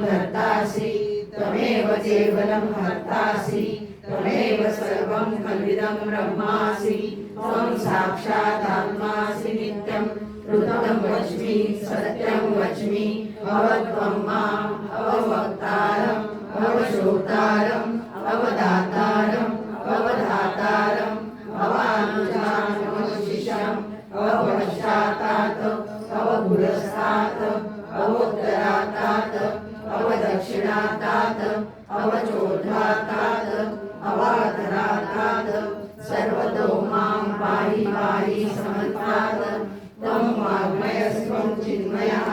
भर्तासि त्वमेव केवलं हर्तासि, त्वमेव सर्वं खलिदं ब्रह्मासि, त्वं साक्षात् आत्मासि नित्यं ऋतं वच्मि, सत्यं वच्मि अवत्वं माम् अववक्तारम् अवश्रोतारम् अवदातारम् अवधातारम् अवानुजानमशिषम् अवपश्चातात् अवपुरस्तात् अवोत्तरातात् अवदक्षिणातात् अवचोधातात् अवाधरातात् सर्वतो माँ पाहि पाहि समन्तात् त्वं वाङ्मयस्त्वं चिन्मयः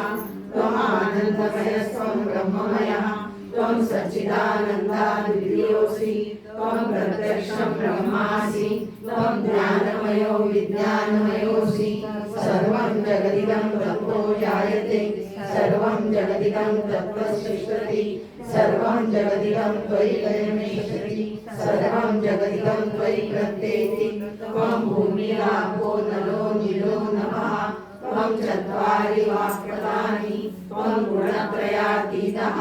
त्वमानन्दमयस्त्वं ब्रह्ममयः, त्वं सच्चिदानन्दादिव्योऽसि त्वं प्रत्यक्षं ब्रह्मासि, त्वं ज्ञानमयो विज्ञानमयोऽसि, सर्वं जगदिदं तत्त्वो जायते। सर्वं जगदिदं तत्त्वसृष्टति सर्वं जगदिदं त्वयि लयमेषति सर्वं जगदिदं त्वयि प्रत्येति त्वं भूमिरापो नलो निलो नमः, त्वं चत्वारि वाक्पदानि त्वं गुणत्रयातीतः,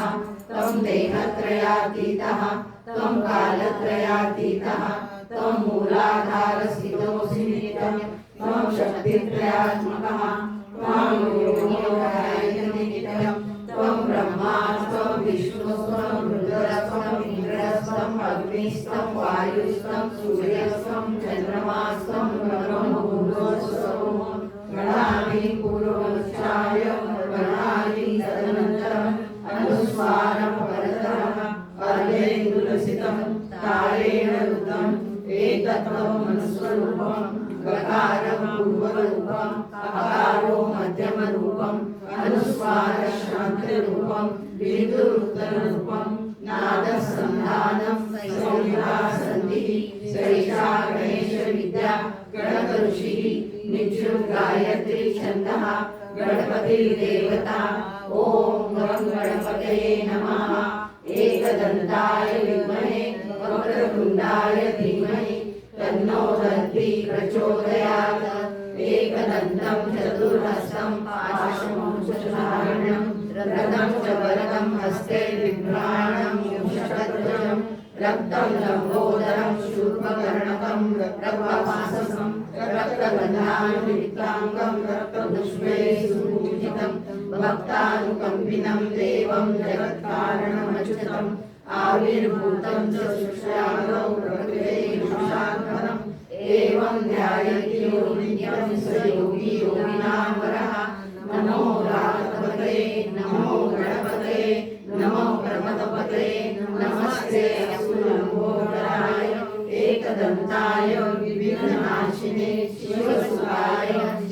त्वं देहत्रयातीतः, त्वं कालत्रयातीतः, त्वं मूलाधारस्थितोऽसि नित्यं, त्वं शक्तित्रयात्मकः विष्णुस्त्वं रुद्रस्त्वम् इन्द्रस्त्वम् अग्निस्त्वं वायुस्त्वं सूर्यस्त्वं चन्द्रमास्त्वं ब्रह्मभूतोऽस्त्वं गणानि पूर्वमुच्चाय गणानि तदनन्तरम् अनुस्वारं परतरः अर्धेन्दुलसितं तारेण ऋतम् एकत्वम् अनुस्वरूपम् गकारं पूर्वरूपम् अकारो मध्यमरूपम् बिन्दुरुत्तररूपम् नादसन्धानं संहितासन्धिः सैषा गणेशविद्या गणकऋषिः नित्युं गायत्री छन्दः गणपतिर्देवता ॐ गं गणपतये नमः। एकदन्ताय विद्महे, वक्रतुण्डाय धीमहि, तन्नो दन्ति प्रचोदयात्। एकदन्तं चतुर्हस्तं पाशमुषधारणं रथं च वरदं हस्ते बिभ्राणं मुषकध्वजं रक्तं लम्बोदरं शूर्पकर्णकं, रक्तवाससं रक्तगन्धानुयुक्ताङ्गं रक्तपुष्पे सुपूजितं भक्तानुकम्पिनं देवं जगत्कारणमच्युतम्, आविर्भूतं च शुश्रावौ प्रकृतेरुषात्मनम् एवं ध्यायति यो नित्यं स योगी योगिनां Sinetti, Josulaia,